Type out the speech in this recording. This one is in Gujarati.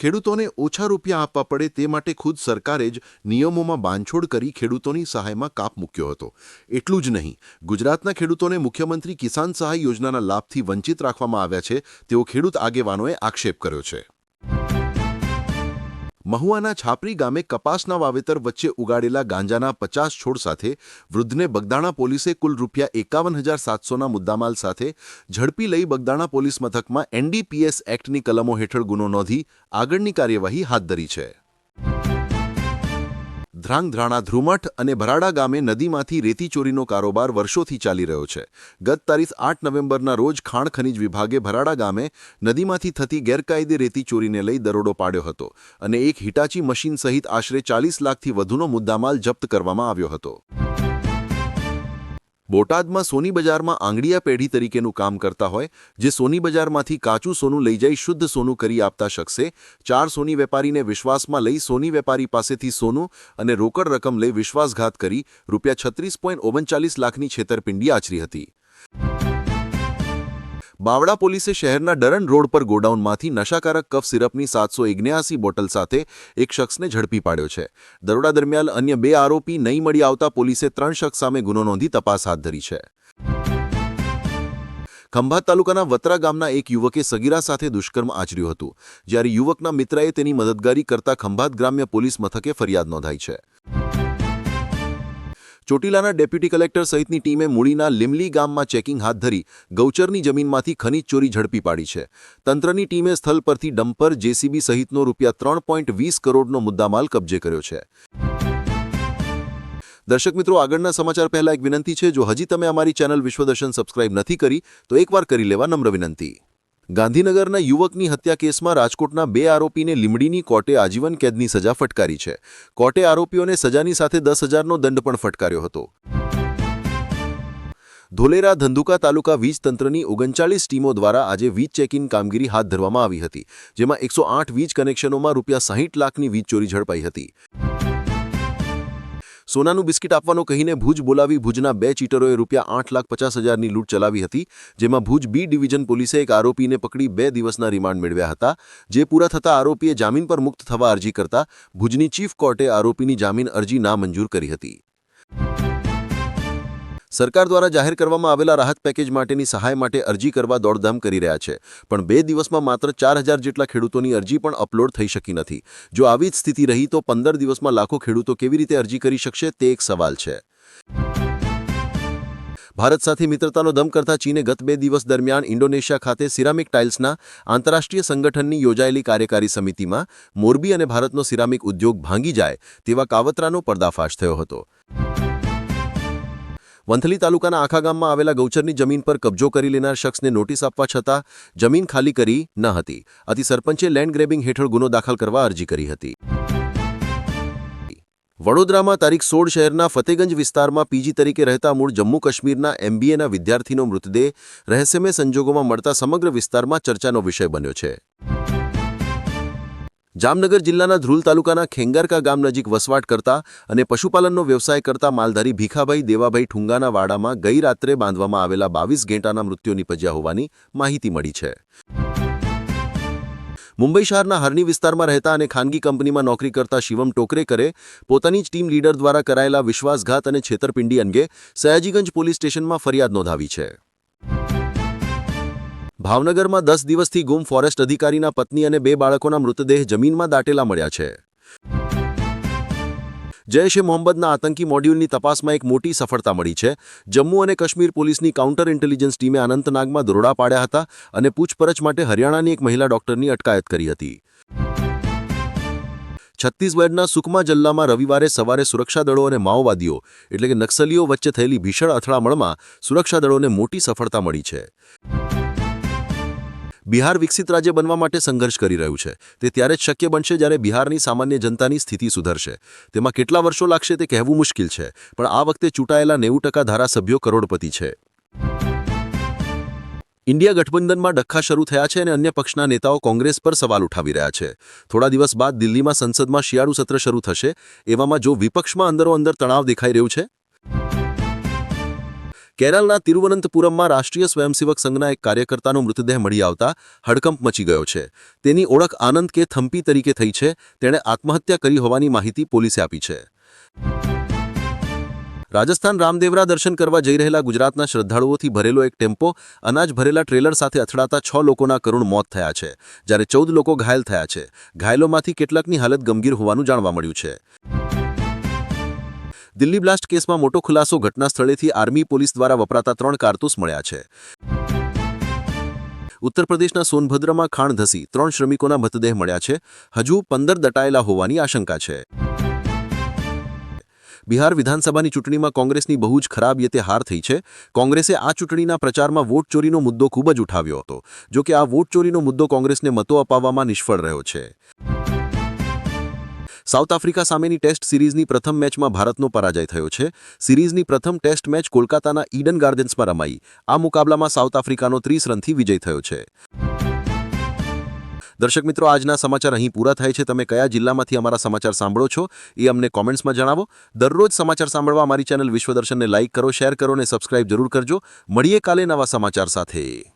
ખેડૂતોને ઓછા રૂપિયા આપવા પડે તે માટે ખુદ સરકારે જ નિયમોમાં બાંધછોડ કરી ખેડૂતોની સહાયમાં કાપ મૂક્યો હતો. એટલું જ નહીં, ગુજરાતના ખેડૂતોને મુખ્યમંત્રી કિસાન સહાય યોજનાના લાભથી વંચિત રાખવામાં આવ્યા છે તેવો ખેડૂત આગેવાનોએ આક્ષેપ કર્યો છે. મહુવાના છાપરી ગામે કપાસના વાવેતર વચ્ચે ઉગાડેલા ગાંજાના પચાસ છોડ સાથે વૃદ્ધને બગદાણા પોલીસે કુલ રૂપિયા એકાવન હજાર સાતસોના મુદ્દામાલ સાથે ઝડપી લઈ બગદાણા પોલીસ મથકમાં એનડીપીએસ એક્ટની કલમો હેઠળ ગુનો નોંધી આગળની કાર્યવાહી હાથ ધરી છે. ધ્રાંગધ્રાણા ધ્રુમઠ અને ભરાડા ગામે નદીમાંથી રેતી ચોરીનો કારોબાર વર્ષોથી ચાલી રહ્યો છે. ગત તારીખ આઠ નવેમ્બરના રોજ ખાણ ખનીજ વિભાગે ભરાડા ગામે નદીમાંથી થતી ગેરકાયદે રેતી ચોરીને લઈ દરોડો પાડ્યો હતો અને એક હિટાચી મશીન સહિત આશરે ચાલીસ લાખથી વધુનો મુદ્દામાલ જપ્ત કરવામાં આવ્યો હતો. બોટાદમાં સોની બજારમાં આંગળીયા પેઢી તરીકેનું કામ કરતા હોય, જે સોની બજારમાંથી કાચું સોનું લઈ જઈ શુદ્ધ સોનું કરી આપતા શખ્સે ચાર સોની વેપારીને વિશ્વાસમાં લઈ સોની વેપારી પાસેથી સોનું અને રોકડ રકમ લઈ વિશ્વાસઘાત કરી રૂપિયા છત્રીસ લાખની છેતરપિંડી આચરી હતી. બાવડા પોલીસે શહેરના ડરન રોડ પર ગોડાઉનમાંથી નશાકારક કફ સિરપની સાતસો એગ્નેયાસી બોટલ સાથે એક શખ્સને ઝડપી પાડ્યો છે. દરોડા દરમિયાન અન્ય બે આરોપી નહીં મળી આવતા પોલીસે ત્રણ શખ્સ સામે ગુનો નોંધી તપાસ હાથ ધરી છે. ખંભાત તાલુકાના વત્રા ગામના એક યુવકે સગીરા સાથે દુષ્કર્મ આચર્યું હતું. જ્યારે યુવકના મિત્રએ તેની મદદગારી કરતા ખંભાત ગ્રામ્ય પોલીસ મથકે ફરિયાદ નોંધાઈ છે. ચોટીલાના ડેપ્યુટી કલેક્ટર સહિતની ટીમે મૂળીના લીમલી ગામમાં ચેકિંગ હાથ ધરી ગૌચરની જમીનમાંથી ખનીજ ચોરી ઝડપી પાડી છે. તંત્રની ટીમે સ્થળ પરથી ડમ્પર જેસીબી સહિતનો રૂપિયા ત્રણ પોઈન્ટ વીસ કરોડનો મુદ્દામાલ કબજે કર્યો છે. દર્શક મિત્રો, આગળના સમાચાર પહેલા એક વિનંતી છે, જો હજી તમે અમારી ચેનલ વિશ્વદર્શન સબસ્ક્રાઇબ નથી કરી, તો એકવાર કરી લેવા નમ્ર વિનંતી. ગાંધીનગરના યુવકની હત્યા કેસમાં રાજકોટના બે આરોપીને લીમડીની કોર્ટે આજીવન કેદની સજા ફટકારી છે. કોર્ટે આરોપીઓને સજાની સાથે દસ હજારનો દંડ પણ ફટકાર્યો હતો. ધોલેરા ધંધુકા તાલુકા વીજ તંત્રની ઓગણચાલીસ ટીમો દ્વારા આજે વીજ ચેકિંગ કામગીરી હાથ ધરવામાં આવી હતી, જેમાં એકસો આઠ વીજ કનેક્શનોમાં રૂપિયા સાહીઠ લાખની વીજ ચોરી ઝડપાઈ હતી. સોનાનું બિસ્કિટ આપવાનો કહીને ભુજ બોલાવી ભુજના બે ચીટરોએ રૂપિયા આઠ લાખ પચાસ હજારની લૂંટ ચલાવી હતી, જેમાં ભુજ બી ડિવિઝન પોલીસે એક આરોપીને પકડી બે દિવસના રિમાન્ડ મેળવ્યા હતા. જે પૂરા થતા આરોપીએ જામીન પર મુક્ત થવા અરજી કરતા ભુજની ચીફ કોર્ટે આરોપીની જામીન અરજી નામંજૂર કરી હતી. સરકાર દ્વારા જાહેર કરવામાં આવેલા રાહત પેકેજ માટેની સહાય માટે અરજી કરવા દોડધામ કરી રહ્યા છે, પણ બે દિવસમાં માત્ર ચાર હજાર જેટલા ખેડૂતોની અરજી પણ અપલોડ થઈ શકી નથી. જો આવી જ સ્થિતિ રહી તો પંદર દિવસમાં લાખો ખેડૂતો કેવી રીતે અરજી કરી શકશે તે એક સવાલ છે. ભારત સાથે મિત્રતાનો દમ કરતા ચીને ગત બે દિવસ દરમિયાન ઇન્ડોનેશિયા ખાતે સિરામિક ટાઇલ્સના આંતરરાષ્ટ્રીય સંગઠનની યોજાયેલી કાર્યકારી સમિતિમાં મોરબી અને ભારતનો સિરામિક ઉદ્યોગ ભાંગી જાય તેવા કાવતરાનો પર્દાફાશ થયો હતો. વંથલી તાલુકાના આખા ગામમાં આવેલા ગૌચરની જમીન પર કબજો કરી લેનાર શખ્સને નોટિસ આપવા છતાં જમીન ખાલી કરી ન હતી. આથી સરપંચે લેન્ડ ગ્રેબિંગ હેઠળ ગુનો દાખલ કરવા અરજી કરી હતી. વડોદરામાં તારીખ સોળ શહેરના ફતેગંજ વિસ્તારમાં પીજી તરીકે રહેતા મૂળ જમ્મુ કાશ્મીરના એમબીએના વિદ્યાર્થીનો મૃતદેહ રહસ્યમય સંજોગોમાં મળતા સમગ્ર વિસ્તારમાં ચર્ચાનો વિષય બન્યો છે. જામનગર જિલ્લાના ધ્રુલ તાલુકાના ખેંગારકા ગામ નજીક વસવાટ કરતા અને પશુપાલનનો વ્યવસાય કરતા માલધારી ભીખાભાઈ દેવાભાઈ ઠુંગાના વાડામાં ગઈ રાત્રે બાંધવામાં આવેલા બાવીસ ઘેંટાના મૃત્યુ નિપજ્યા હોવાની માહિતી મળી છે. મુંબઈ શહેરના હરની વિસ્તારમાં રહેતા અને ખાનગી કંપનીમાં નોકરી કરતા શિવમ ટોકરેકરે પોતાની જ ટીમ લીડર દ્વારા કરાયેલા વિશ્વાસઘાત અને છેતરપિંડી અંગે સયાજીગંજ પોલીસ સ્ટેશનમાં ફરિયાદ નોંધાવી છે. ભાવનગરમાં દસ દિવસથી ગુમ ફોરેસ્ટ અધિકારીના પત્ની અને બે બાળકોના મૃતદેહ જમીનમાં દાટેલા મળ્યા છે. જૈશ એ મોહમ્મદના આતંકી મોડ્યુલની તપાસમાં એક મોટી સફળતા મળી છે. જમ્મુ અને કાશ્મીર પોલીસની કાઉન્ટર ઇન્ટેલિજન્સ ટીમે અનંતનાગમાં દરોડા પાડ્યા હતા અને પૂછપરછ માટે હરિયાણાની એક મહિલા ડોક્ટરની અટકાયત કરી હતી. છત્તીસગઢના સુકમા જિલ્લામાં રવિવારે સવારે સુરક્ષાદળો અને માઓવાદીઓ, એટલે કે નક્સલીઓ વચ્ચે થયેલી ભીષણ અથડામણમાં સુરક્ષાદળોને મોટી સફળતા મળી છે. બિહાર વિકસિત રાજ્ય બનવા માટે સંઘર્ષ કરી રહ્યું છે. તે ત્યારે જ શક્ય બનશે જ્યારે બિહારની સામાન્ય જનતાની સ્થિતિ સુધરશે. તેમાં કેટલા વર્ષો લાગશે તે કહેવું મુશ્કેલ છે, પણ આ વખતે ચૂંટાયેલા નેવું ટકા ધારાસભ્યો કરોડપતિ છે. ઇન્ડિયા ગઠબંધનમાં ડખ્ખા શરૂ થયા છે અને અન્ય પક્ષના નેતાઓ કોંગ્રેસ પર સવાલ ઉઠાવી રહ્યા છે. થોડા દિવસ બાદ દિલ્હીમાં સંસદમાં શિયાળુ સત્ર શરૂ થશે. એવામાં જો વિપક્ષમાં અંદરો અંદર તણાવ દેખાઈ રહ્યું છે? કેરળના તિરુવનંતપુરમમાં રાષ્ટ્રીય સ્વયંસેવક સંઘના એક કાર્યકર્તાનો મૃતદેહ મળી આવતા હડકંપ મચી ગયો છે. તેની ઓળખ આનંદ કે થંપી તરીકે થઈ છે, તેણે આત્મહત્યા કરી હોવાની માહિતી પોલીસે આપી છે. રાજસ્થાન રામદેવરા દર્શન કરવા જઈ રહેલા ગુજરાતના શ્રદ્ધાળુઓથી ભરેલો એક ટેમ્પો, અનાજ ભરેલા ટ્રેલર સાથે અથડાતા છ લોકોના કરુણ મોત થયા છે, જ્યારે ચૌદ લોકો ઘાયલ થયા છે. ઘાયલોમાંથી કેટલાકની હાલત ગંભીર હોવાનું જાણવા મળ્યું છે. દિલ્હી બ્લાસ્ટ કેસમાં મોટો ખુલાસો ઘટના સ્થળેથી આર્મી પોલીસ દ્વારા વપરાતા ત્રણ કારતૂસ મળ્યા છે. ઉત્તર પ્રદેશના સોનભદ્રમાં ખાણ ધસી, ત્રણ શ્રમિકોના મૃતદેહ મળ્યા છે. હજુ પંદર દટાયેલા હોવાની આશંકા છે. બિહાર વિધાનસભાની ચૂંટણીમાં કોંગ્રેસની બહુ જ ખરાબ રીતે હાર થઈ છે. કોંગ્રેસે આ ચૂંટણીના પ્રચારમાં વોટ ચોરીનો મુદ્દો ખૂબ જ ઉઠાવ્યો હતો. જો કે આ વોટ ચોરીનો મુદ્દો કોંગ્રેસને મતો અપાવવામાં નિષ્ફળ રહ્યો છે. સાઉથ આફ્રિકા સામેની ટેસ્ટ સિરીઝની પ્રથમ મેચમાં ભારતનો પરાજય થયો છે. સિરીઝની પ્રથમ ટેસ્ટ મેચ કોલકાતાના ઈડન ગાર્ડન્સમાં રમાઈ. આ મુકાબલામાં સાઉથ આફ્રિકાનો ત્રીસ રનથી વિજય થયો છે. દર્શક મિત્રો, આજના સમાચાર અહીં પૂરા થાય છે. તમે કયા જિલ્લામાંથી અમારા સમાચાર સાંભળો છો એ અમને કોમેન્ટ્સમાં જણાવો. દરરોજ સમાચાર સાંભળવા અમારી ચેનલ વિશ્વદર્શનને લાઇક કરો, શેર કરો અને સબસ્ક્રાઇબ જરૂર કરજો. મળીએ કાલે નવા સમાચાર સાથે.